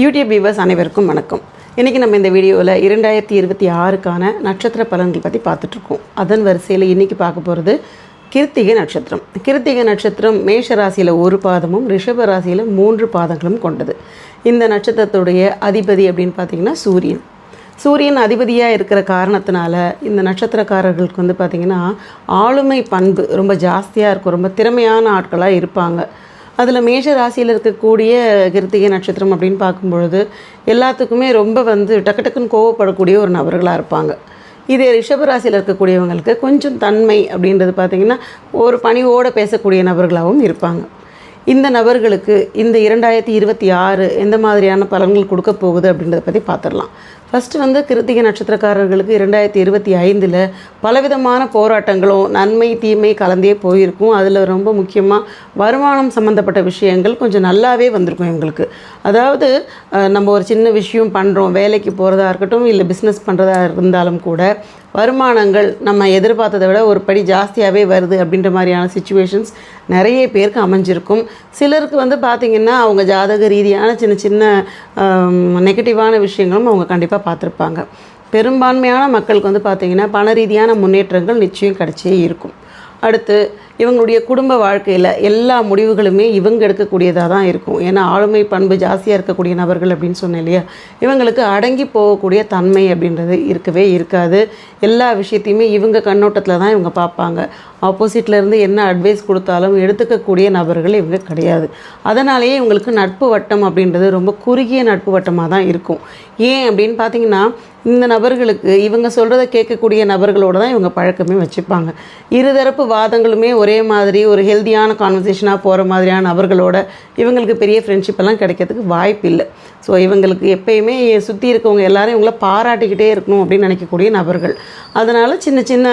YouTube viewers அனைவருக்கும் வணக்கம். இன்றைக்கி நம்ம இந்த வீடியோவில் இரண்டாயிரத்தி இருபத்தி ஆறுக்கான நட்சத்திர பலன்கள் பற்றி பார்த்துட்ருக்கோம். அதன் வரிசையில் இன்றைக்கி பார்க்க போகிறது கிருத்திகை நட்சத்திரம். கிருத்திகை நட்சத்திரம் மேஷ ராசியில் ஒரு பாதமும் ரிஷப ராசியில் மூன்று பாதங்களும் கொண்டது. இந்த நட்சத்திரத்துடைய அதிபதி அப்படின்னு பார்த்தீங்கன்னா சூரியன். சூரியன் அதிபதியாக இருக்கிற காரணத்தினால இந்த நட்சத்திரக்காரர்களுக்கு வந்து பார்த்திங்கன்னா ஆளுமை பண்பு ரொம்ப ஜாஸ்தியாக இருக்கும். ரொம்ப திறமையான ஆட்களாக இருப்பாங்க. அதில் மேஷ ராசியில் இருக்கக்கூடிய கிருத்திகை நட்சத்திரம் அப்படின்னு பார்க்கும்பொழுது எல்லாத்துக்குமே ரொம்ப வந்து டக்கு டக்குன்னு கோவப்படக்கூடிய ஒரு நபர்களாக இருப்பாங்க. இதே ரிஷபராசியில் இருக்கக்கூடியவங்களுக்கு கொஞ்சம் தன்மை அப்படின்றது பார்த்திங்கன்னா ஒரு பணிவோடு பேசக்கூடிய நபர்களாகவும் இருப்பாங்க. இந்த நபர்களுக்கு இந்த இரண்டாயிரத்தி இருபத்தி ஆறு எந்த மாதிரியான பலன்கள் கொடுக்க போகுது அப்படின்றத பற்றி பார்த்துடலாம் ஃபஸ்ட்டு வந்து கிருத்திகை நட்சத்திரக்காரர்களுக்கு இரண்டாயிரத்தி இருபத்தி ஐந்தில் பலவிதமான போராட்டங்களும் நன்மை தீமை கலந்தே போயிருக்கும். அதில் ரொம்ப முக்கியமாக வருமானம் சம்மந்தப்பட்ட விஷயங்கள் கொஞ்சம் நல்லாவே வந்திருக்கும் எங்களுக்கு அதாவது நம்ம ஒரு சின்ன விஷயம் பண்ணுறோம் வேலைக்கு போகிறதா இருக்கட்டும் இல்லை பிஸ்னஸ் பண்ணுறதா இருந்தாலும் கூட வருமானங்கள் நம்ம எதிர்பார்த்ததை விட ஒரு படி ஜாஸ்தியாகவே வருது அப்படின்ற மாதிரியான சுச்சுவேஷன்ஸ் நிறைய பேருக்கு அமைஞ்சிருக்கும். சிலருக்கு வந்து பார்த்திங்கன்னா அவங்க ஜாதக ரீதியான சின்ன சின்ன நெகட்டிவான விஷயங்களும் அவங்க கண்டிப்பாக பார்த்துருப்பாங்க. பெரும்பான்மையான மக்களுக்கு வந்து பார்த்திங்கன்னா பண ரீதியான முன்னேற்றங்கள் நிச்சயம் கிடச்சே இருக்கும். அடுத்து இவங்களுடைய குடும்ப வாழ்க்கையில் எல்லா முடிவுகளுமே இவங்க எடுக்கக்கூடியதாக தான் இருக்கும். ஏன்னா ஆளுமை பண்பு ஜாஸ்தியாக இருக்கக்கூடிய நபர்கள் அப்படின்னு சொன்னேன் இல்லையா? இவங்களுக்கு அடங்கி போகக்கூடிய தன்மை அப்படின்றது இருக்கவே இருக்காது. எல்லா விஷயத்தையுமே இவங்க கண்ணோட்டத்தில் தான் இவங்க பார்ப்பாங்க. ஆப்போசிட்டில் இருந்து என்ன அட்வைஸ் கொடுத்தாலும் எடுத்துக்கக்கூடிய நபர்கள் இவங்க கிடையாது. அதனாலேயே இவங்களுக்கு நட்பு வட்டம் அப்படின்றது ரொம்ப குறுகிய நட்பு வட்டமாக தான் இருக்கும். ஏன் அப்படின்னு பார்த்தீங்கன்னா இந்த நபர்களுக்கு இவங்க சொல்கிறத கேட்கக்கூடிய நபர்களோடு தான் இவங்க பழக்கமே வச்சுப்பாங்க. இருதரப்பு வாதங்களுமே ஒரே மாதிரி ஒரு ஹெல்த்தியான கான்வர்சேஷனாக போகிற மாதிரியான நபர்களோட இவங்களுக்கு பெரிய ஃப்ரெண்ட்ஷிப்பெல்லாம் கிடைக்கிறதுக்கு வாய்ப்பு இல்லை. ஸோ இவங்களுக்கு எப்பயுமே சுற்றி இருக்கவங்க எல்லாரும் இவங்கள பாராட்டிக்கிட்டே இருக்கணும் அப்படின்னு நினைக்கக்கூடிய நபர்கள். அதனால் சின்ன சின்ன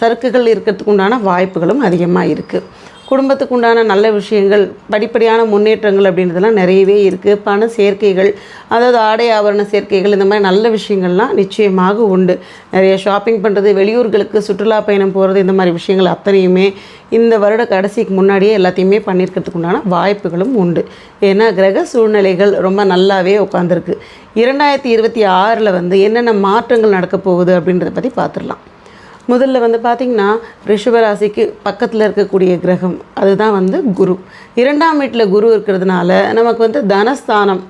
சறுக்குகள் இருக்கிறதுக்கு உண்டான வாய்ப்புகளும் அதிகமாக இருக்குது குடும்பத்துக்கு உண்டான நல்ல விஷயங்கள் படிப்படியான முன்னேற்றங்கள் அப்படின்றதெல்லாம் நிறையவே இருக்குது பண சேர்க்கைகள் அதாவது ஆடை ஆபரண சேர்க்கைகள் இந்த மாதிரி நல்ல விஷயங்கள்லாம் நிச்சயமாக உண்டு. நிறைய ஷாப்பிங் பண்ணுறது வெளியூர்களுக்கு சுற்றுலா பயணம் போகிறது இந்த மாதிரி விஷயங்கள் அத்தனையுமே இந்த வருட கடைசிக்கு முன்னாடியே எல்லாத்தையுமே பண்ணியிருக்கிறதுக்கு உண்டான வாய்ப்புகளும் உண்டு. ஏன்னா கிரக சூழ்நிலைகள் ரொம்ப நல்லாவே உட்காந்துருக்கு இரண்டாயிரத்தி இருபத்தி ஆறில் வந்து என்னென்ன மாற்றங்கள் நடக்க போகுது அப்படின்றத பற்றி பார்த்துடலாம் முதல்ல வந்து பார்த்திங்கன்னா ரிஷபராசிக்கு பக்கத்தில் இருக்கக்கூடிய கிரகம். அதுதான் வந்து குரு. இரண்டாம் வீட்டில் குரு இருக்கிறதுனால நமக்கு வந்து தனஸ்தானம்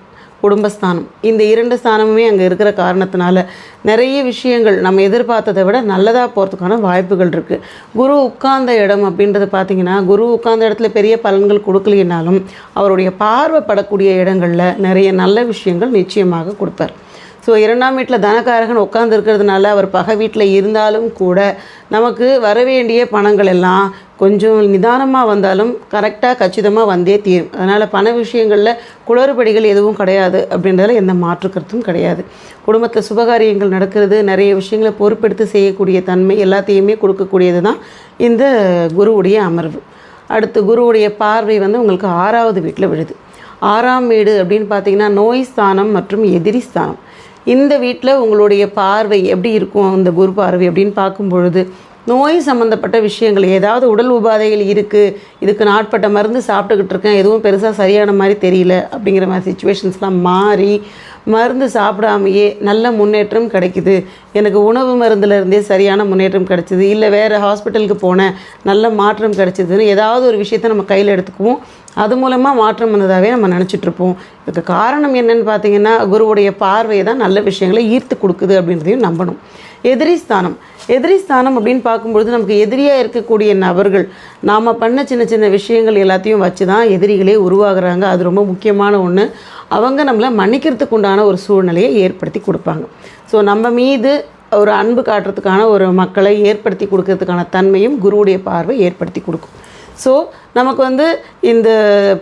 குடும்பஸ்தானம். இந்த இரண்டு ஸ்தானமுமே அங்கே இருக்கிற காரணத்தினால நிறைய விஷயங்கள் நம்ம எதிர்பார்த்ததை விட நல்லதாக போகிறதுக்கான வாய்ப்புகள் இருக்குது குரு உட்கார்ந்த இடம் அப்படின்றது பார்த்திங்கன்னா குரு உட்கார்ந்த இடத்துல பெரிய பலன்கள் கொடுக்கலைனாலும் அவருடைய பார்வைப்படக்கூடிய இடங்களில் நிறைய நல்ல விஷயங்கள் நிச்சயமாக கொடுப்பார். ஸோ இரண்டாம் வீட்டில் தனக்காரகன் உட்கார்ந்து இருக்கிறதுனால அவர் பகை வீட்டில் இருந்தாலும் கூட நமக்கு வர வேண்டிய பணங்கள் எல்லாம் கொஞ்சம் நிதானமாக வந்தாலும் கரெக்டாக கச்சிதமாக வந்தே தீரும். அதனால் பண விஷயங்களில் குளறுபடிகள் எதுவும் கிடையாது அப்படின்றதில் எந்த மாற்று கருத்தும் கிடையாது. குடும்பத்தில் சுபகாரியங்கள் நடக்கிறது நிறைய விஷயங்களை பொறுப்பெடுத்து செய்யக்கூடிய தன்மை எல்லாத்தையுமே கொடுக்கக்கூடியது தான் இந்த குருவுடைய அமர்வு. அடுத்து குருவுடைய பார்வை வந்து உங்களுக்கு ஆறாவது வீட்டில் விழுது. ஆறாம் வீடு அப்படின்னு பார்த்தீங்கன்னா நோய் ஸ்தானம் மற்றும் எதிரி ஸ்தானம். இந்த வீட்டில் உங்களுடைய பார்வை எப்படி இருக்கும்? அந்த குரு பார்வை அப்படின்னு பார்க்கும் பொழுது நோய் சம்மந்தப்பட்ட விஷயங்கள் ஏதாவது உடல் உபாதைகள் இருக்குது இதுக்கு நாட்பட்ட மருந்து சாப்பிட்டுக்கிட்டு இருக்கேன் எதுவும் பெருசாக சரியான மாதிரி தெரியல அப்படிங்கிற மாதிரி சுச்சுவேஷன்ஸ்லாம் மாறி மருந்து சாப்பிடாமையே நல்ல முன்னேற்றம் கிடைக்குது. எனக்கு உணவு மருந்துலேருந்தே சரியான முன்னேற்றம் கிடைச்சிது. இல்லை வேறு ஹாஸ்பிட்டலுக்கு போனேன். நல்ல மாற்றம் கிடைச்சிதுன்னு ஏதாவது ஒரு விஷயத்தை நம்ம கையில் எடுத்துக்குவோம். அது மூலமாக மாற்றம் வந்ததாகவே நம்ம நினச்சிட்ருப்போம் இதுக்கு காரணம் என்னன்னு பார்த்தீங்கன்னா குருவுடைய பார்வையை தான் நல்ல விஷயங்களை ஈர்த்து கொடுக்குது அப்படின்றதையும் நம்பணும். எதிரி ஸ்தானம். எதிரி ஸ்தானம் அப்படின்னு பார்க்கும்பொழுது நமக்கு எதிரியாக இருக்கக்கூடிய நபர்கள் நாம் பண்ண சின்ன சின்ன விஷயங்கள் எல்லாத்தையும் வச்சு தான் எதிரிகளே உருவாகுறாங்க. அது ரொம்ப முக்கியமான ஒன்று அவங்க நம்மளை மன்னிக்கிறதுக்கு உண்டான ஒரு சூழ்நிலையை ஏற்படுத்தி கொடுப்பாங்க. ஸோ நம்ம மீது ஒரு அன்பு காட்டுறதுக்கான ஒரு மக்களை ஏற்படுத்தி கொடுக்கறதுக்கான தன்மையும் குருவுடைய பார்வை ஏற்படுத்தி கொடுக்கும். ஸோ நமக்கு வந்து இந்த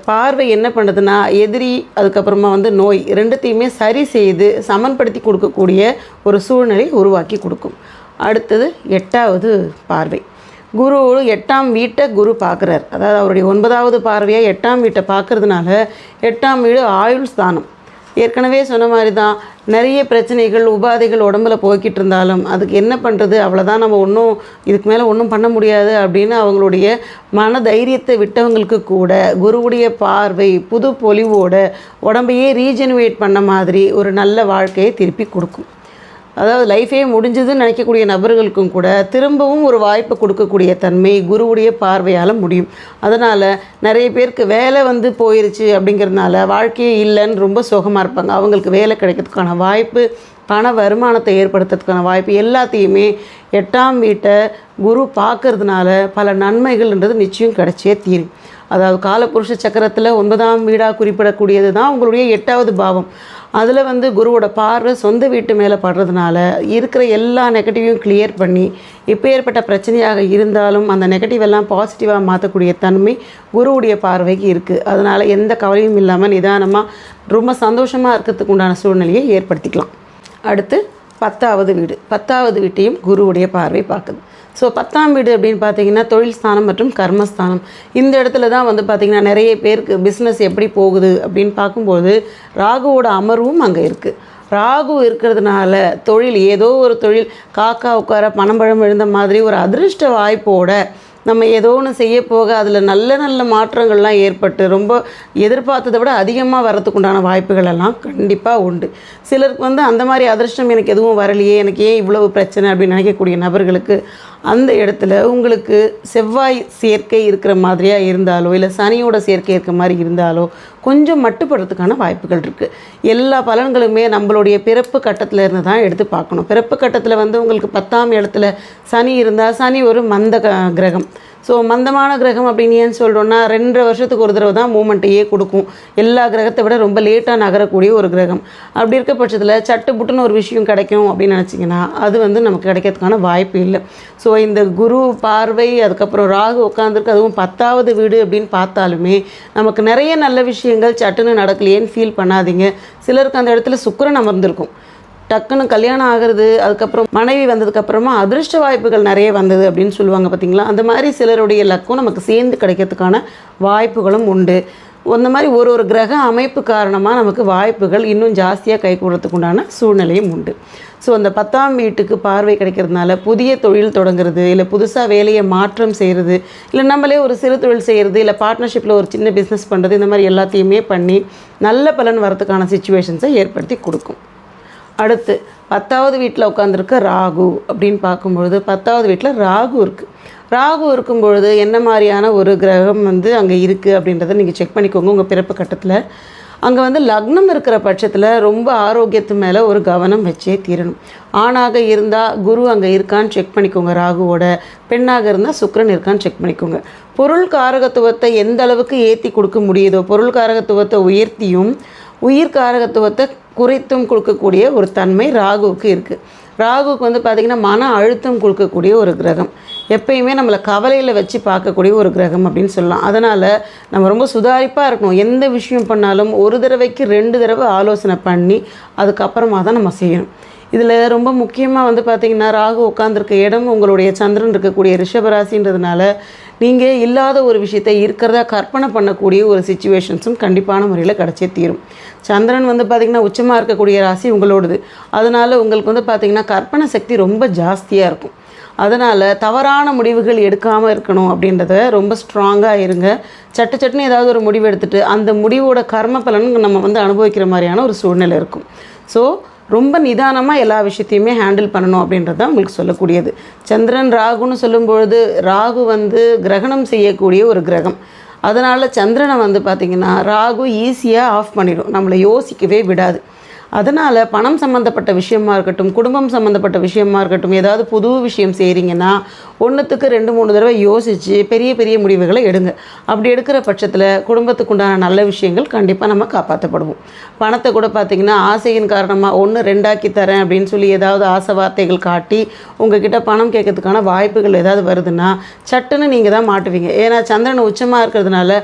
பார்வை என்ன பண்ணுதுன்னா எதிரி அதுக்கப்புறமா வந்து நோய் ரெண்டுத்தையுமே சரி செய்து சமன்படுத்தி கொடுக்கக்கூடிய ஒரு சூழ்நிலை உருவாக்கி கொடுக்கும். அடுத்தது எட்டாவது பார்வை. குரு எட்டாம் வீட்டை குரு பார்க்குறார். அதாவது அவருடைய ஒன்பதாவது பார்வையாக எட்டாம் வீட்டை பார்க்கறதுனால எட்டாம் வீடு ஆயுள் ஸ்தானம். ஏற்கனவே சொன்ன மாதிரி தான் நிறைய பிரச்சனைகள் உபாதைகள் உடம்புல போய்கிட்டு இருந்தாலும் அதுக்கு என்ன பண்ணுறது அவ்வளோதான் நம்ம ஒன்றும் இதுக்கு மேலே ஒன்றும் பண்ண முடியாது அப்படின்னு அவங்களுடைய மன தைரியத்தை விட்டவங்களுக்கு கூட குருவுடைய பார்வை புது பொலிவோட உடம்பையே ரீஜெனுவேட் பண்ண மாதிரி ஒரு நல்ல வாழ்க்கையை திருப்பி கொடுக்கும். அதாவது லைஃபே முடிஞ்சதுன்னு நினைக்கக்கூடிய நபர்களுக்கும் கூட திரும்பவும் ஒரு வாய்ப்பு கொடுக்கக்கூடிய தன்மை குருவுடைய பார்வையால் முடியும். அதனால் நிறைய பேருக்கு வேலை வந்து போயிருச்சு அப்படிங்கிறதுனால வாழ்க்கையே இல்லைன்னு ரொம்ப சோகமாக இருப்பாங்க. அவங்களுக்கு வேலை கிடைக்கிறதுக்கான வாய்ப்பு பண வருமானத்தை ஏற்படுத்துறதுக்கான வாய்ப்பு எல்லாத்தையுமே எட்டாம் வீட்டை குரு பார்க்கறதுனால பல நன்மைகள்ன்றது நிச்சயம் கிடைச்சே தீரும். அதாவது காலபுருஷ சக்கரத்தில் ஒன்பதாம் வீடாக குறிப்பிடக்கூடியது தான் உங்களுடைய எட்டாவது பாவம். அதில் வந்து குருவோட பார்வை சொந்த வீட்டு மேலே படுறதுனால இருக்கிற எல்லா நெகட்டிவையும் கிளியர் பண்ணி இப்போ ஏற்பட்ட பிரச்சனையாக இருந்தாலும் அந்த நெகட்டிவ் எல்லாம் பாசிட்டிவாக மாற்றக்கூடிய தன்மை குருவுடைய பார்வைக்கு இருக்குது அதனால் எந்த கவலையும் இல்லாமல் நிதானமாக ரொம்ப சந்தோஷமாக இருக்கிறதுக்கு உண்டான சூழ்நிலையை ஏற்படுத்திக்கலாம். அடுத்து பத்தாவது வீடு. பத்தாவது வீட்டையும் குருவுடைய பார்வை பார்க்குது. ஸோ பத்தாம் வீடு அப்படின்னு பார்த்தீங்கன்னா தொழில் ஸ்தானம் மற்றும் கர்மஸ்தானம். இந்த இடத்துல தான் வந்து பார்த்திங்கன்னா நிறைய பேருக்கு பிஸ்னஸ் எப்படி போகுது அப்படின்னு பார்க்கும்போது ராகுவோட அமர்வும் அங்கே இருக்குது ராகு இருக்கிறதுனால தொழில் ஏதோ ஒரு தொழில் காக்கா உட்கார பணம்பழம் விழுந்த மாதிரி ஒரு அதிர்ஷ்ட வாய்ப்போட நம்ம ஏதோ ஒன்று செய்ய போக அதில் நல்ல நல்ல மாற்றங்கள்லாம் ஏற்பட்டு ரொம்ப எதிர்பார்த்ததை விட அதிகமாக வரத்துக்குண்டான வாய்ப்புகள் எல்லாம் கண்டிப்பாக உண்டு. சிலருக்கு வந்து அந்த மாதிரி அதிர்ஷ்டம் எனக்கு எதுவும் வரலையே எனக்கு ஏன் இவ்வளவு பிரச்சனை அப்படின்னு நினைக்கக்கூடிய நபர்களுக்கு அந்த இடத்துல உங்களுக்கு செவ்வாய் சேர்க்கை இருக்கிற மாதிரியாக இருந்தாலோ இல்லை சனியோட சேர்க்கை இருக்கிற மாதிரி இருந்தாலோ கொஞ்சம் மட்டுப்படுறதுக்கான வாய்ப்புகள் இருக்குது எல்லா பலன்களுமே நம்மளுடைய பிறப்பு கட்டத்தில் இருந்து தான் எடுத்து பார்க்கணும். பிறப்பு கட்டத்தில் வந்து உங்களுக்கு பத்தாம் இடத்துல சனி இருந்தால் சனி ஒரு மந்த கிரகம். ஸோ மந்தமான கிரகம் அப்படின்னு ஏன் சொல்கிறோன்னா ரெண்டரை வருஷத்துக்கு ஒரு தடவை தான் மூமெண்ட்டையே கொடுக்கும். எல்லா கிரகத்தை விட ரொம்ப லேட்டாக நகரக்கூடிய ஒரு கிரகம். அப்படி இருக்க பட்சத்தில் சட்டு புட்டுன்னு ஒரு விஷயம் கிடைக்கும் அப்படின்னு நினச்சிங்கன்னா அது வந்து நமக்கு கிடைக்கிறதுக்கான வாய்ப்பு இல்லை. ஸோ இந்த குரு பார்வை அதுக்கப்புறம் ராகு உட்காந்துருக்கு அதுவும் பத்தாவது வீடு அப்படின்னு பார்த்தாலுமே நமக்கு நிறைய நல்ல விஷயங்கள் சட்டுன்னு நடக்கலையேன்னு ஃபீல் பண்ணாதீங்க. சிலருக்கு அந்த இடத்துல சுக்கிரன் அமர்ந்திருக்கும். டக்குன்னு கல்யாணம் ஆகிறது அதுக்கப்புறம் மனைவி வந்ததுக்கப்புறமா அதிர்ஷ்ட வாய்ப்புகள் நிறைய வந்தது அப்படின்னு சொல்லுவாங்க பார்த்தீங்களா அந்த மாதிரி சிலருடைய லக்கும் நமக்கு சேர்ந்து கிடைக்கிறதுக்கான வாய்ப்புகளும் உண்டு. அந்த மாதிரி ஒரு ஒரு கிரக அமைப்பு காரணமாக நமக்கு வாய்ப்புகள் இன்னும் ஜாஸ்தியாக கை உண்டான சூழ்நிலையும் உண்டு. ஸோ அந்த பத்தாம் வீட்டுக்கு பார்வை கிடைக்கிறதுனால புதிய தொழில் தொடங்குறது இல்லை புதுசாக வேலையை மாற்றம் செய்கிறது இல்லை நம்மளே ஒரு சிறு தொழில் செய்கிறது இல்லை பார்ட்னர்ஷிப்பில் ஒரு சின்ன பிஸ்னஸ் பண்ணுறது இந்த மாதிரி எல்லாத்தையுமே பண்ணி நல்ல பலன் வரத்துக்கான சுச்சுவேஷன்ஸை ஏற்படுத்தி கொடுக்கும். அடுத்து பத்தாவது வீட்டில் உட்காந்துருக்க ராகு அப்படின்னு பார்க்கும்பொழுது பத்தாவது வீட்டில் ராகு இருக்குது ராகு இருக்கும் பொழுது என்ன மாதிரியான ஒரு கிரகம் வந்து அங்கே இருக்குது அப்படின்றத நீங்கள் செக் பண்ணிக்கோங்க உங்கள் பிறப்பு கட்டத்தில். அங்கே வந்து லக்னம் இருக்கிற பட்சத்தில் ரொம்ப ஆரோக்கியத்து மேலே ஒரு கவனம் வச்சே தீரணும். ஆணாக இருந்தால் குரு அங்கே இருக்கான்னு செக் பண்ணிக்கோங்க ராகுவோட. பெண்ணாக இருந்தால் சுக்கரன் இருக்கான்னு செக் பண்ணிக்கோங்க. பொருள் காரகத்துவத்தை எந்த அளவுக்கு ஏற்றி கொடுக்க முடியுதோ பொருள் காரகத்துவத்தை உயர்த்தியும் உயிர் காரகத்துவத்தை குறைத்தும் கொடுக்கக்கூடிய ஒரு தன்மை ராகுவுக்கு இருக்குது ராகுவுக்கு வந்து பார்த்திங்கன்னா மன அழுத்தம் கொடுக்கக்கூடிய ஒரு கிரகம். எப்பயுமே நம்மளை கவலையில் வச்சு பார்க்கக்கூடிய ஒரு கிரகம் அப்படின்னு சொல்லலாம். அதனால் நம்ம ரொம்ப சுதாரிப்பாக இருக்கணும். எந்த விஷயம் பண்ணாலும் ஒரு தடவைக்கு ரெண்டு தடவை ஆலோசனை பண்ணி அதுக்கப்புறமா தான் நம்ம செய்யணும். இதில் ரொம்ப முக்கியமாக வந்து பார்த்திங்கன்னா ராகு உட்காந்துருக்க இடம் உங்களுடைய சந்திரன் இருக்கக்கூடிய ரிஷபராசின்றதுனால நீங்கள் இல்லாத ஒரு விஷயத்தை இருக்கிறதா கற்பனை பண்ணக்கூடிய ஒரு சுச்சுவேஷன்ஸும் கண்டிப்பான முறையில் கிடச்சே தீரும். சந்திரன் வந்து பார்த்திங்கன்னா உச்சமாக இருக்கக்கூடிய ராசி உங்களோடது. அதனால் உங்களுக்கு வந்து பார்த்திங்கன்னா கற்பனை சக்தி ரொம்ப ஜாஸ்தியாக இருக்கும். அதனால் தவறான முடிவுகள் எடுக்காமல் இருக்கணும் அப்படின்றத ரொம்ப ஸ்ட்ராங்காக இருங்க. சட்டு சட்டுன்னு ஏதாவது ஒரு முடிவு எடுத்துகிட்டு அந்த முடிவோட கர்ம பலன் நம்ம வந்து அனுபவிக்கிற மாதிரியான ஒரு சூழ்நிலை இருக்கும். ஸோ ரொம்ப நிதானமாக எல்லா விஷயத்தையுமே ஹேண்டில் பண்ணணும் அப்படின்றது தான் உங்களுக்கு சொல்லக்கூடியது. சந்திரன் ராகுன்னு சொல்லும்பொழுது ராகு வந்து கிரகணம் செய்யக்கூடிய ஒரு கிரகம். அதனால் சந்திரனை வந்து பார்த்திங்கன்னா ராகு ஈஸியாக ஆஃப் பண்ணிடும். நம்மளை யோசிக்கவே விடாது. அதனால் பணம் சம்மந்தப்பட்ட விஷயமா இருக்கட்டும் குடும்பம் சம்மந்தப்பட்ட விஷயமா இருக்கட்டும் ஏதாவது புது விஷயம் செய்கிறீங்கன்னா ஒன்றுத்துக்கு ரெண்டு மூணு தடவை யோசித்து பெரிய பெரிய முடிவுகளை எடுங்க. அப்படி எடுக்கிற பட்சத்தில் குடும்பத்துக்கு உண்டான நல்ல விஷயங்கள் கண்டிப்பாக நம்ம காப்பாற்றப்படுவோம் பணத்தை கூட பார்த்திங்கன்னா ஆசையின் காரணமாக ஒன்று ரெண்டாக்கி தரேன் அப்படின்னு சொல்லி ஏதாவது ஆசை வார்த்தைகள் காட்டி உங்ககிட்ட பணம் கேட்கறதுக்கான வாய்ப்புகள் ஏதாவது வருதுன்னா சட்டுன்னு நீங்கள் தான் மாட்டுவீங்க. ஏன்னா சந்திரன் உச்சமாக இருக்கிறதுனால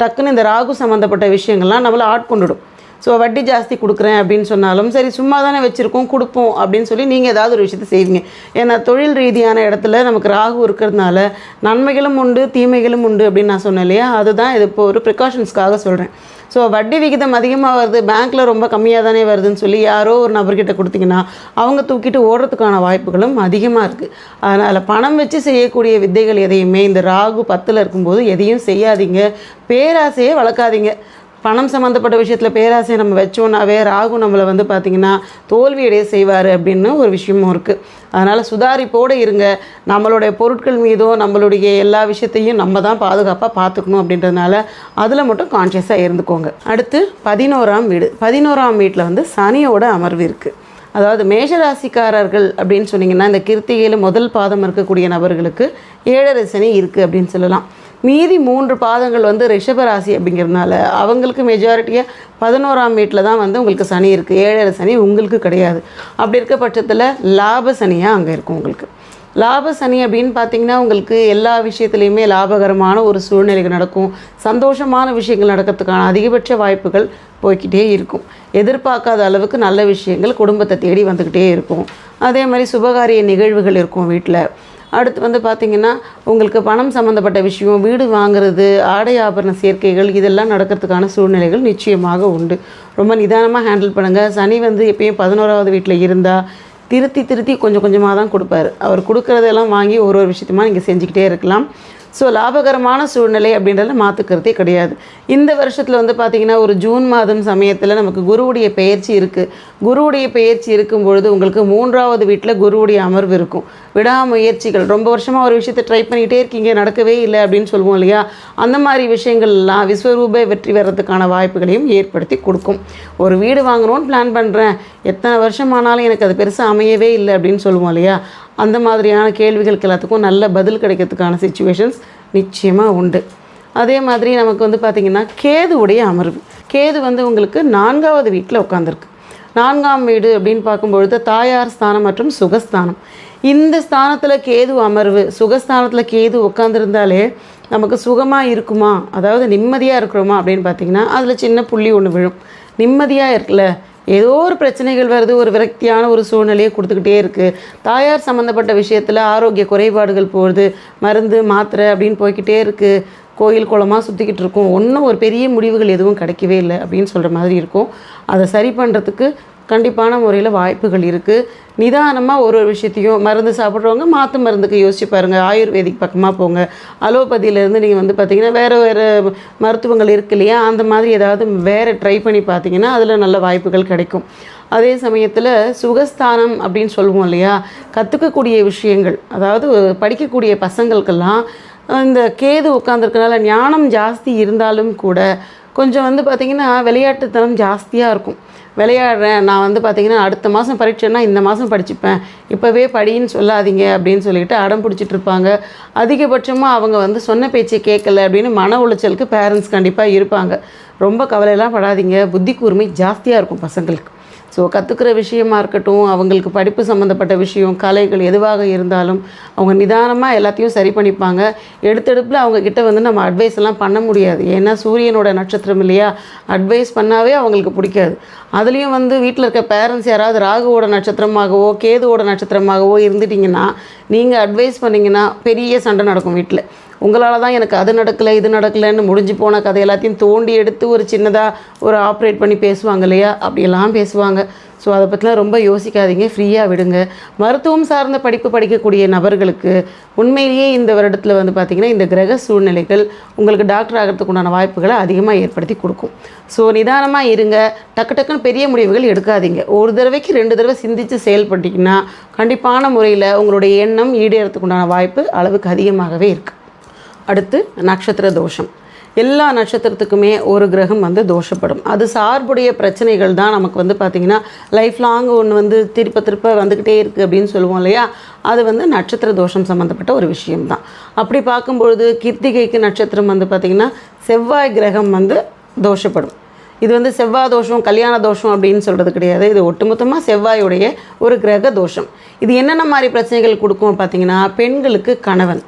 டக்குன்னு இந்த ராகு சம்மந்தப்பட்ட விஷயங்கள்லாம் நம்மளை ஆட்கொண்டுடும். ஸோ வட்டி ஜாஸ்தி கொடுக்குறேன் அப்படின்னு சொன்னாலும் சரி சும்மா தானே வச்சுருக்கோம் கொடுப்போம் அப்படின்னு சொல்லி நீங்கள் ஏதாவது ஒரு விஷயத்தை செய்வீங்க. ஏன்னா தொழில் ரீதியான இடத்துல நமக்கு ராகு இருக்கிறதுனால நன்மைகளும் உண்டு தீமைகளும் உண்டு அப்படின்னு நான் சொன்னேன் இல்லையா? அதுதான் இது இப்போ ஒரு ப்ரிகாஷன்ஸ்க்காக சொல்கிறேன் ஸோ வட்டி விகிதம் அதிகமாக வருது பேங்க்கில் ரொம்ப கம்மியாக தானே வருதுன்னு சொல்லி யாரோ ஒரு நபர்கிட்ட கொடுத்தீங்கன்னா அவங்க தூக்கிட்டு ஓடுறதுக்கான வாய்ப்புகளும் அதிகமாக இருக்குது அதனால் பணம் வச்சு செய்யக்கூடிய வித்தைகள் எதையுமே இந்த ராகு பத்தில் இருக்கும்போது எதையும் செய்யாதீங்க. பேராசையே வளர்க்காதீங்க. பணம் சம்மந்தப்பட்ட விஷயத்தில் பேராசையை நம்ம வச்சோன்னாவே ராகு நம்மளை வந்து பார்த்திங்கன்னா தோல்வியடைய செய்வார் அப்படின்னு ஒரு விஷயமும் இருக்குது அதனால் சுதாரிப்போடு இருங்க. நம்மளுடைய பொருட்கள் மீதோ நம்மளுடைய எல்லா விஷயத்தையும் நம்ம தான் பாதுகாப்பாக பார்த்துக்கணும் அப்படின்றதுனால அதில் மட்டும் கான்ஷியஸாக இருந்துக்கோங்க. அடுத்து பதினோராம் வீடு. பதினோராம் வீட்டில் வந்து சனியோட அமர்வு இருக்குது அதாவது மேஷராசிக்காரர்கள் அப்படின்னு சொன்னிங்கன்னா இந்த கிருத்திகையில் முதல் பாதம் இருக்கக்கூடிய நபர்களுக்கு ஏழரை சனி இருக்குது அப்படின்னு சொல்லலாம். மீதி மூன்று பாதங்கள் வந்து ரிஷபராசி அப்படிங்கிறதுனால அவங்களுக்கு மெஜாரிட்டியாக பதினோராம் வீட்டில் தான் வந்து உங்களுக்கு சனி இருக்குது ஏழரை சனி உங்களுக்கு கிடையாது. அப்படி இருக்க பட்சத்தில் லாப சனியாக அங்கே இருக்கும் உங்களுக்கு. லாப சனி அப்படின்னு பார்த்தீங்கன்னா உங்களுக்கு எல்லா விஷயத்துலையுமே லாபகரமான ஒரு சூழ்நிலைகள் நடக்கும். சந்தோஷமான விஷயங்கள் நடக்கிறதுக்கான அதிகபட்ச வாய்ப்புகள் போய்க்கிட்டே இருக்கும். எதிர்பார்க்காத அளவுக்கு நல்ல விஷயங்கள் குடும்பத்தை தேடி வந்துக்கிட்டே இருக்கும். அதே மாதிரி சுபகாரிய நிகழ்வுகள் இருக்கும் வீட்டில். அடுத்து வந்து பார்த்திங்கன்னா உங்களுக்கு பணம் சம்மந்தப்பட்ட விஷயம் வீடு வாங்குறது ஆடை ஆபரண சேர்க்கைகள் இதெல்லாம் நடக்கிறதுக்கான சூழ்நிலைகள் நிச்சயமாக உண்டு. ரொம்ப நிதானமாக ஹேண்டில் பண்ணுங்கள் சனி வந்து எப்பயும் பதினோராவது வீட்டில் இருந்தால் திருத்தி திருத்தி கொஞ்சம் கொஞ்சமாக தான் கொடுப்பாரு. அவர் கொடுக்குறதெல்லாம் வாங்கி ஒரு ஒரு விஷயத்தையுமா நீங்கள் செஞ்சுக்கிட்டே இருக்கலாம். ஸோ லாபகரமான சூழ்நிலை அப்படின்றத மாற்றுக்கிறதே கிடையாது. இந்த வருஷத்தில் வந்து பார்த்திங்கன்னா ஒரு ஜூன் மாதம் சமயத்தில் நமக்கு குருவுடைய பயிற்சி இருக்குது குருவுடைய பயிற்சி இருக்கும் பொழுது உங்களுக்கு மூன்றாவது வீட்டில் குருவுடைய அமர்வு இருக்கும். விடாமுயற்சிகள் ரொம்ப வருஷமாக ஒரு விஷயத்தை ட்ரை பண்ணிகிட்டே இருக்கீங்க நடக்கவே இல்லை அப்படின்னு சொல்லுவோம் இல்லையா? அந்த மாதிரி விஷயங்கள்லாம் விஸ்வரூப வெற்றி வர்றதுக்கான வாய்ப்புகளையும் ஏற்படுத்தி கொடுக்கும். ஒரு வீடு வாங்கணும்னு பிளான் பண்ணுறேன் எத்தனை வருஷம் ஆனாலும் எனக்கு அது பெருசாக அமையவே இல்லை அப்படின்னு சொல்லுவோம் இல்லையா? அந்த மாதிரியான கேள்விகளுக்கு எல்லாத்துக்கும் நல்ல பதில் கிடைக்கிறதுக்கான சுச்சுவேஷன்ஸ் நிச்சயமாக உண்டு. அதே மாதிரி நமக்கு வந்து பார்த்திங்கன்னா கேதுவுடைய அமர்வு. கேது வந்து உங்களுக்கு நான்காவது வீட்டில் உட்காந்துருக்கு நான்காம் வீடு அப்படின்னு பார்க்கும்பொழுது தாயார் ஸ்தானம் மற்றும் சுகஸ்தானம். இந்த ஸ்தானத்தில் கேது அமர்வு சுகஸ்தானத்தில் கேது உட்காந்துருந்தாலே நமக்கு சுகமாக இருக்குமா? அதாவது நிம்மதியாக இருக்கிறோமா அப்படின்னு பார்த்தீங்கன்னா அதில் சின்ன புள்ளி ஒன்று விழும். நிம்மதியாக இருக்குல்ல ஏதோ ஒரு பிரச்சனைகள் வருது ஒரு விரக்தியான ஒரு சூழ்நிலையை கொடுத்துக்கிட்டே இருக்குது தாயார் சம்மந்தப்பட்ட விஷயத்தில் ஆரோக்கிய குறைபாடுகள் போகுது மருந்து மாத்திரை அப்படின்னு போய்க்கிட்டே இருக்குது கோயில் குளமாக சுற்றிக்கிட்டு இருக்கோம். ஒன்றும் ஒரு பெரிய முடிவுகள் எதுவும் கிடைக்கவே இல்லை அப்படின்னு சொல்கிற மாதிரி இருக்கும். அதை சரி பண்ணுறதுக்கு கண்டிப்பான முறையில் வாய்ப்புகள் இருக்குது நிதானமாக ஒரு ஒரு விஷயத்தையும் மருந்து சாப்பிட்றவங்க மாற்று மருந்துக்கு யோசிச்சு பாருங்கள் ஆயுர்வேதிக் பக்கமாக போங்க. அலோபதியிலேருந்து நீங்கள் வந்து பார்த்தீங்கன்னா வேறு வேறு மருத்துவங்கள் இருக்கு இல்லையா? அந்த மாதிரி ஏதாவது வேறு ட்ரை பண்ணி பார்த்தீங்கன்னா அதில் நல்ல வாய்ப்புகள் கிடைக்கும். அதே சமயத்தில் சுகஸ்தானம் அப்படின்னு சொல்லுவோம் இல்லையா? கற்றுக்கக்கூடிய விஷயங்கள் அதாவது படிக்கக்கூடிய பசங்களுக்கெல்லாம் இந்த கேது உட்காந்துருக்கனால ஞானம் ஜாஸ்தி இருந்தாலும் கூட கொஞ்சம் வந்து பார்த்திங்கன்னா விளையாட்டுத்தனம் ஜாஸ்தியாக இருக்கும். விளையாடுறேன். நான் வந்து பார்த்திங்கன்னா அடுத்த மாதம் பரீட்சைன்னா இந்த மாதம் படிச்சுப்பேன். இப்போவே படின்னு சொல்லாதீங்க அப்படின்னு சொல்லிட்டு அடம் பிடிச்சிட்டு இருப்பாங்க. அதிகபட்சமாக அவங்க வந்து சொன்ன பேச்சை கேட்கல அப்படின்னு மன உளைச்சலுக்கு பேரண்ட்ஸ் கண்டிப்பாக இருப்பாங்க. ரொம்ப கவலையெல்லாம் படாதீங்க. புத்தி கூர்மை ஜாஸ்தியாக இருக்கும் பசங்களுக்கு. ஸோ கற்றுக்கிற விஷயமா இருக்கட்டும் அவங்களுக்கு படிப்பு சம்மந்தப்பட்ட விஷயம் கலைகள் எதுவாக இருந்தாலும் அவங்க நிதானமாக எல்லாத்தையும் சரி பண்ணிப்பாங்க. எடுத்தெடுப்பில் அவங்கக்கிட்ட வந்து நம்ம அட்வைஸ் எல்லாம் பண்ண முடியாது. ஏன்னா சூரியனோட நட்சத்திரம் இல்லையா? அட்வைஸ் பண்ணாவே அவங்களுக்கு பிடிக்காது. அதுலேயும் வந்து வீட்டில் இருக்க பேரண்ட்ஸ் யாராவது ராகுவோட நட்சத்திரமாகவோ கேதுவோட நட்சத்திரமாகவோ இருந்துட்டிங்கன்னா நீங்கள் அட்வைஸ் பண்ணிங்கன்னா பெரிய சண்டை நடக்கும் வீட்டில் உங்களால் தான் எனக்கு அது நடக்கலை இது நடக்கலைன்னு முடிஞ்சு போன கதை எல்லாத்தையும் தோண்டி எடுத்து ஒரு சின்னதாக ஒரு ஆப்ரேட் பண்ணி பேசுவாங்க இல்லையா? அப்படியெல்லாம் பேசுவாங்க. ஸோ அதை பற்றிலாம் ரொம்ப யோசிக்காதீங்க ஃப்ரீயாக விடுங்க. மருத்துவம் சார்ந்த படிப்பு படிக்கக்கூடிய நபர்களுக்கு உண்மையிலேயே இந்த வருடத்தில் வந்து பார்த்திங்கன்னா இந்த கிரக சூழ்நிலைகள் உங்களுக்கு டாக்டர் ஆகிறதுக்கு உண்டான வாய்ப்புகளை அதிகமாக ஏற்படுத்தி கொடுக்கும். ஸோ நிதானமாக இருங்க. டக்கு டக்குன்னு பெரிய முடிவுகள் எடுக்காதீங்க. ஒரு தடவைக்கு ரெண்டு தடவை சிந்தித்து செயல்பட்டிங்கன்னா கண்டிப்பான முறையில் உங்களுடைய எண்ணம் ஈடேறதுக்கு உண்டான வாய்ப்பு அளவுக்கு அதிகமாகவே இருக்குது அடுத்து நட்சத்திர தோஷம். எல்லா நட்சத்திரத்துக்குமே ஒரு கிரகம் வந்து தோஷப்படும். அது சார்புடைய பிரச்சனைகள் தான் நமக்கு வந்து பார்த்திங்கன்னா லைஃப் லாங் ஒன்று வந்து திருப்ப திருப்ப வந்துக்கிட்டே இருக்குது அப்படின்னு சொல்லுவோம் இல்லையா? அது வந்து நட்சத்திர தோஷம் சம்மந்தப்பட்ட ஒரு விஷயம்தான் அப்படி பார்க்கும்பொழுது கிருத்திகைக்கு நட்சத்திரம் வந்து பார்த்திங்கன்னா செவ்வாய் கிரகம் வந்து தோஷப்படும். இது வந்து செவ்வாய் தோஷம் கல்யாண தோஷம் அப்படின்னு சொல்கிறது கிடையாது. இது ஒட்டுமொத்தமாக செவ்வாயுடைய ஒரு கிரக தோஷம். இது என்னென்ன மாதிரி பிரச்சனைகள் கொடுக்கும் பார்த்தீங்கன்னா பெண்களுக்கு கணவன்.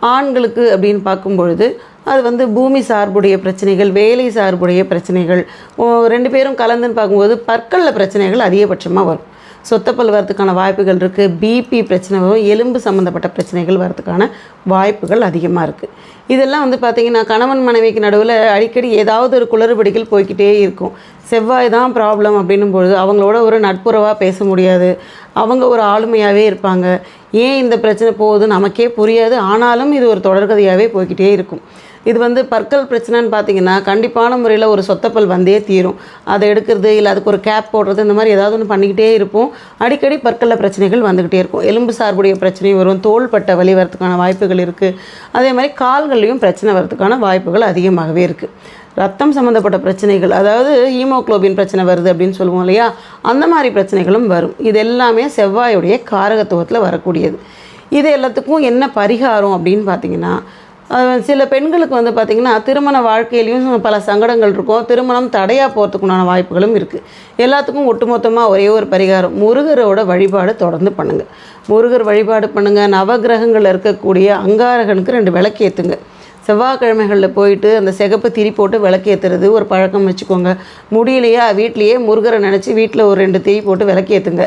ஆண்களுக்கு அப்படின்னு பார்க்கும்பொழுது அது வந்து பூமி சார்புடைய பிரச்சனைகள் வேலை சார்புடைய பிரச்சனைகள் ஓ, ரெண்டு பேரும் கலந்துன்னு பார்க்கும்போது பற்களில் பிரச்சனைகள் அதிகபட்சமாக வரும். சொத்தப்பல் வரதுக்கான வாய்ப்புகள் இருக்குது பிபி பிரச்சனை வரும் எலும்பு சம்மந்தப்பட்ட பிரச்சனைகள் வரதுக்கான வாய்ப்புகள் அதிகமாக இருக்குது இதெல்லாம் வந்து பார்த்திங்கன்னா கணவன் மனைவிக்கு நடுவில் அடிக்கடி ஏதாவது ஒரு குளறுபடிகள் போய்க்கிட்டே இருக்கும். செவ்வாய் தான் ப்ராப்ளம் அப்படின்னும் பொழுது அவங்களோட ஒரு நட்புறவாக பேச முடியாது. அவங்க ஒரு ஆளுமையாகவே இருப்பாங்க. ஏன் இந்த பிரச்சனை போகுது நமக்கே புரியாது. ஆனாலும் இது ஒரு தொடர்கதையாகவே போய்க்கிட்டே இருக்கும். இது வந்து பற்கள் பிரச்சனைன்னு பார்த்தீங்கன்னா கண்டிப்பான முறையில் ஒரு சொத்தப்பல் வந்தே தீரும். அதை எடுக்கிறது இல்லை அதுக்கு ஒரு கேப் போடுறது இந்த மாதிரி ஏதாவது ஒன்று பண்ணிக்கிட்டே இருப்போம். அடிக்கடி பற்களில் பிரச்சனைகள் வந்துக்கிட்டே இருக்கும். எலும்பு சார்புடைய பிரச்சனையும் வரும். தோள்பட்ட வலி வரதுக்கான வாய்ப்புகள் இருக்குது அதே மாதிரி கால்கள்லையும் பிரச்சனை வரதுக்கான வாய்ப்புகள் அதிகமாகவே இருக்குது ரத்தம் சம்மந்தப்பட்ட பிரச்சனைகள் அதாவது ஹீமோக்ளோபின் பிரச்சனை வருது அப்படின்னு சொல்லுவோம் இல்லையா? அந்த மாதிரி பிரச்சனைகளும் வரும். இது எல்லாமே செவ்வாயுடைய காரகத்துவத்தில் வரக்கூடியது. இது எல்லாத்துக்கும் என்ன பரிகாரம் அப்படின்னு பார்த்தீங்கன்னா சில பெண்களுக்கு வந்து பார்த்திங்கன்னா திருமண வாழ்க்கையிலையும் பல சங்கடங்கள் இருக்கும். திருமணம் தடையாக போகிறதுக்குண்டான வாய்ப்புகளும் இருக்குது எல்லாத்துக்கும் ஒட்டுமொத்தமாக ஒரே ஒரு பரிகாரம். முருகரோட வழிபாடு தொடர்ந்து பண்ணுங்கள் முருகர் வழிபாடு பண்ணுங்கள் நவகிரகங்களில் இருக்கக்கூடிய அங்காரகனுக்கு ரெண்டு விளக்கு ஏற்றுங்க செவ்வாய்க்கிழமைகளில் போயிட்டு அந்த சிகப்பு திரி போட்டு விளக்கேற்றுறது ஒரு பழக்கம் வச்சுக்கோங்க. முடியலையா வீட்லேயே முருகரை நினச்சி வீட்டில் ஒரு ரெண்டு திரி போட்டு விளக்கேற்றுங்க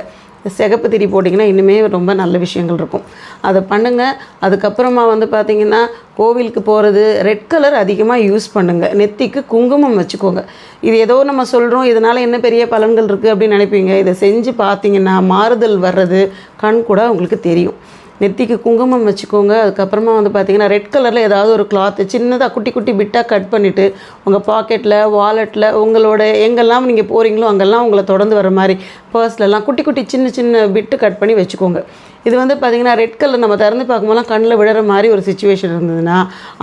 சிகப்பு திரி போட்டிங்கன்னா இன்னுமே ரொம்ப நல்ல விஷயங்கள் இருக்கும். அதை பண்ணுங்கள் அதுக்கப்புறமா வந்து பார்த்திங்கன்னா கோவிலுக்கு போகிறது ரெட் கலர் அதிகமாக யூஸ் பண்ணுங்கள் நெத்திக்கு குங்குமம் வச்சுக்கோங்க. இது ஏதோ நம்ம சொல்கிறோம் இதனால் என்ன பெரிய பலன்கள் இருக்குது அப்படின்னு நினைப்பீங்க. இதை செஞ்சு பார்த்தீங்கன்னா மாறுதல் வர்றது கண் கூட உங்களுக்கு தெரியும். நெத்திக்கு குங்குமம் வச்சுக்கோங்க. அதுக்கப்புறமா வந்து பார்த்தீங்கன்னா ரெட் கலரில் ஏதாவது ஒரு கிளாத்து சின்னதாக குட்டி குட்டி பிட்டாக கட் பண்ணிவிட்டு உங்கள் பாக்கெட்டில் வாலெட்டில் உங்களோட எங்கெல்லாம் நீங்கள் போகிறீங்களோ அங்கெல்லாம் உங்களை தொடர்ந்து வர மாதிரி பர்ஸ்லலாம் குட்டி குட்டி சின்ன சின்ன பிட்டு கட் பண்ணி வச்சுக்கோங்க. இது வந்து பார்த்திங்கன்னா ரெட் கலர் நம்ம திறந்து பார்க்கும்போதெல்லாம் கண்ணில் விழுற மாதிரி ஒரு சுச்சுவேஷன் இருந்ததுன்னா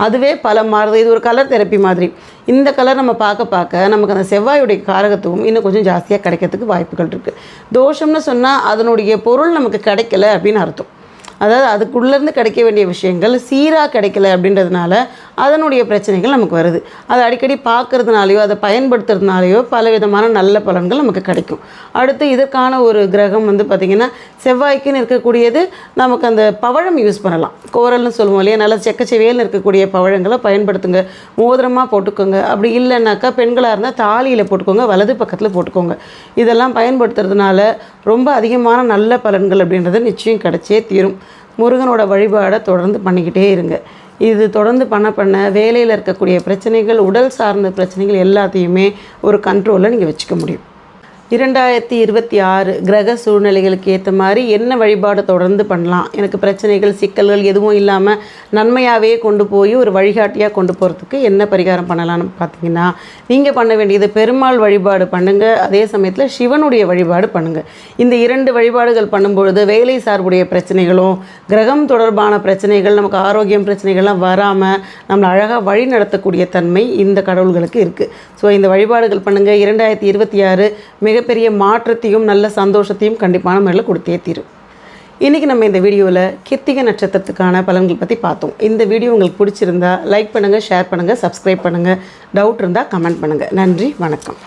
அதுவே பல மாறுது. இது ஒரு கலர் தெரப்பி மாதிரி. இந்த கலர் நம்ம பார்க்க பார்க்க நமக்கு அந்த செவ்வாயுடைய காரகத்துவம் இன்னும் கொஞ்சம் ஜாஸ்தியாக கிடைக்கிறதுக்கு வாய்ப்புகள் இருக்குது தோஷம்னு சொன்னால் அதனுடைய பொருள் நமக்கு கிடைக்கல அப்படின்னு அர்த்தம். அதாவது அதுக்குள்ளேருந்து கிடைக்க வேண்டிய விஷயங்கள் சீராக கிடைக்கல அப்படின்றதுனால அதனுடைய பிரச்சனைகள் நமக்கு வருது. அதை அடிக்கடி பார்க்கறதுனாலையோ அதை பயன்படுத்துறதுனாலையோ பல விதமான நல்ல பலன்கள் நமக்கு கிடைக்கும். அடுத்து இதற்கான ஒரு கிரகம் வந்து பார்த்திங்கன்னா செவ்வாய்க்குன்னு இருக்கக்கூடியது நமக்கு அந்த பவழம் யூஸ் பண்ணலாம். கோரல்னு சொல்லுவோம் இல்லையா? நல்லா செக்கச்செவேல்னு இருக்கக்கூடிய பவழங்களை பயன்படுத்துங்க. மோதிரமாக போட்டுக்கோங்க. அப்படி இல்லைன்னாக்கா பெண்களாக இருந்தால் தாலியில் போட்டுக்கோங்க வலது பக்கத்தில் போட்டுக்கோங்க. இதெல்லாம் பயன்படுத்துறதுனால ரொம்ப அதிகமான நல்ல பலன்கள் அப்படின்றது நிச்சயம் கிடைச்சே தீரும். முருகனோட வழிபாடை தொடர்ந்து பண்ணிக்கிட்டே இருங்க. இது தொடர்ந்து பண்ண பண்ண வேலையில் இருக்கக்கூடிய பிரச்சனைகள் உடல் சார்ந்த பிரச்சனைகள் எல்லாத்தையுமே ஒரு கண்ட்ரோலில் நீங்கள் வச்சுக்க முடியும். இரண்டாயிரத்தி இருபத்தி ஆறு கிரக சூழ்நிலைகளுக்கு ஏற்ற மாதிரி என்ன வழிபாடு தொடர்ந்து பண்ணலாம்? எனக்கு பிரச்சனைகள் சிக்கல்கள் எதுவும் இல்லாமல் நன்மையாகவே கொண்டு போய் ஒரு வழிகாட்டியாக கொண்டு போகிறதுக்கு என்ன பரிகாரம் பண்ணலாம்னு பார்த்தீங்கன்னா நீங்கள் பண்ண வேண்டியது பெருமாள் வழிபாடு பண்ணுங்கள் அதே சமயத்தில் சிவனுடைய வழிபாடு பண்ணுங்கள் இந்த இரண்டு வழிபாடுகள் பண்ணும்பொழுது வேலை சார்புடைய பிரச்சனைகளும் கிரகம் தொடர்பான பிரச்சனைகள் நமக்கு ஆரோக்கியம் பிரச்சனைகள்லாம் வராமல் நம்மளை அழகாக வழி நடத்தக்கூடிய தன்மை இந்த கடவுள்களுக்கு இருக்குது ஸோ இந்த வழிபாடுகள் பண்ணுங்கள் இரண்டாயிரத்தி இருபத்தி ஆறு மிக மிகப்பெரிய மாற்றத்தையும் நல்ல சந்தோஷத்தையும் கண்டிப்பான முறையில் கொடுத்தே தீரும். இன்றைக்கி நம்ம இந்த வீடியோவில் கித்திகை நட்சத்திரத்துக்கான பலன்கள் பற்றி பார்த்தோம். இந்த வீடியோ உங்களுக்கு பிடிச்சிருந்தா லைக் பண்ணுங்கள் ஷேர் பண்ணுங்கள் சப்ஸ்கிரைப் பண்ணுங்கள் டவுட் இருந்தால் கமெண்ட் பண்ணுங்கள் நன்றி வணக்கம்.